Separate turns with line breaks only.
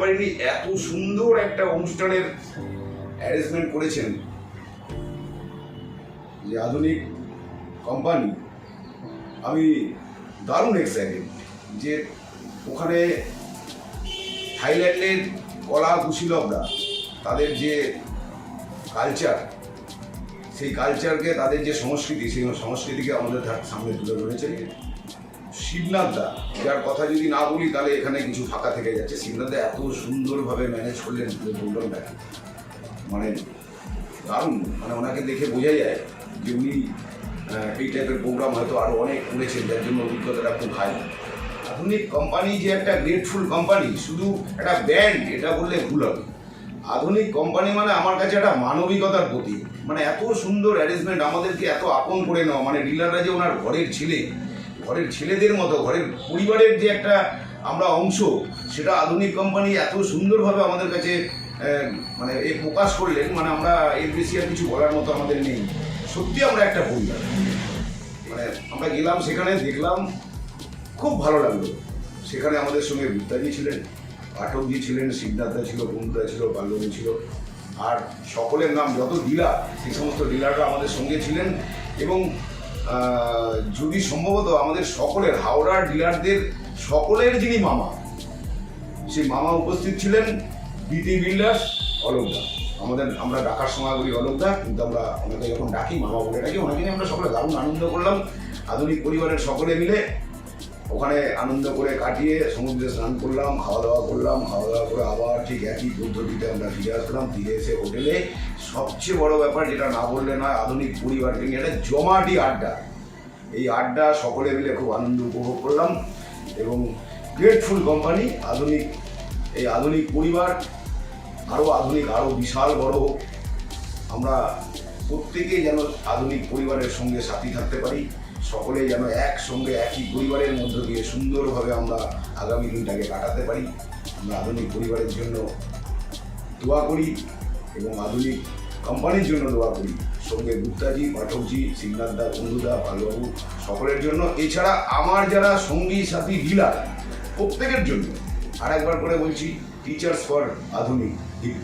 পারিনি এত সুন্দর একটা অনুষ্ঠানের অ্যারেঞ্জমেন্ট করেছেন। যে আধুনিক কোম্পানি আমি দারুণ এক্সাইটেড যে ওখানে থাইল্যান্ডের কলা কুশীলভরা তাদের যে কালচার সেই কালচারকে তাদের যে সংস্কৃতি, সেই সংস্কৃতিকে আমাদের সামনে তুলে ধরেছে শিবনাথ দা যার কথা যদি না বলি, তাহলে এখানে কিছু ফাঁকা থেকে যাচ্ছে। শিবনাথ দা এত সুন্দরভাবে ম্যানেজ করলেন প্রোগ্রামটাকে মানে দারুণ মানে ওনাকে দেখে বোঝা যায় যে উনি এই টাইপের প্রোগ্রাম হয়তো আরও অনেক করেছেন, যার জন্য অভিজ্ঞতাটা খুব হাই আধুনিক কোম্পানি যে একটা গ্রেটফুল কোম্পানি শুধু একটা ব্যান্ড এটা বললে ভুল হবে। আধুনিক কোম্পানি মানে আমার কাছে একটা মানবিকতার প্রতীক। মানে এত সুন্দর অ্যারেঞ্জমেন্ট আমাদেরকে এত আপন করে নেওয়া। মানে ডিলাররা যে ওনার ঘরের ছেলে ঘরের ছেলেদের মতো, ঘরের পরিবারের যে একটা আমরা অংশ, সেটা আধুনিক কোম্পানি এত সুন্দরভাবে আমাদের কাছে মানে এ প্রকাশ করলেন মানে আমরা এর বেশি আর কিছু বলার মতো আমাদের নেই। সত্যি আমরা একটা পরিবার মানে আমরা গেলাম সেখানে, দেখলাম, খুব ভালো লাগল। সেখানে আমাদের সঙ্গে বিদ্যাজি ছিলেন, পাঠকজি ছিলেন, সিদ্ধার্থা ছিল বন্ধুরা ছিল বাল্যবী ছিল। আর সকলের নাম যত ডিলার, সেই সমস্ত ডিলাররা আমাদের সঙ্গে ছিলেন এবং যদি সম্ভবত আমাদের সকলের, হাওড়ার ডিলারদের সকলের যিনি মামা, সেই মামা উপস্থিত ছিলেন বিটি বিল্ডার্স অলোকদা আমাদের, আমরা ডাকার সময় বলি অলোকদা কিন্তু আমরা ওনাকে যখন ডাকি, মামা বলে ডাকি, ওনাকে নিয়ে আমরা সকলে দারুণ আনন্দ করলাম। আধুনিক পরিবারের সকলে মিলে ওখানে আনন্দ করে কাটিয়ে সমুদ্রে স্নান করলাম, খাওয়া দাওয়া করলাম, খাওয়া দাওয়া করে আবার ঠিক একই পদ্ধতিতে আমরা ফিরে আসলাম, ফিরে এসে হোটেলে। সবচেয়ে বড় ব্যাপার যেটা না বললে নয়, আধুনিক পরিবারকে নিয়ে একটা জমাটি আড্ডা। এই আড্ডা সকলে মিলে খুব আনন্দ উপভোগ করলাম এবং গ্রেটফুল কোম্পানি আধুনিক, এই আধুনিক পরিবার, আরও আধুনিক, আরও বিশাল বড় আমরা প্রত্যেকেই যেন আধুনিক পরিবারের সঙ্গে সাথী থাকতে পারি। সকলে যেন একসঙ্গে, একই পরিবারের মধ্য দিয়ে সুন্দরভাবে আমরা আগামী দিনটাকে কাটাতে পারি। আমরা আধুনিক পরিবারের জন্য দোয়া করি এবং আধুনিক কোম্পানির জন্য দোয়া করি। সঙ্গে গুপ্তাজি, পাঠকজি সিংনাথদা বন্ধুদা পালবাবু সকলের জন্য। এছাড়া আমার যারা সঙ্গী, সাথী ডিলার প্রত্যেকের জন্য আর একবার করে বলছি টিচার্স ফর আধুনিক হিপ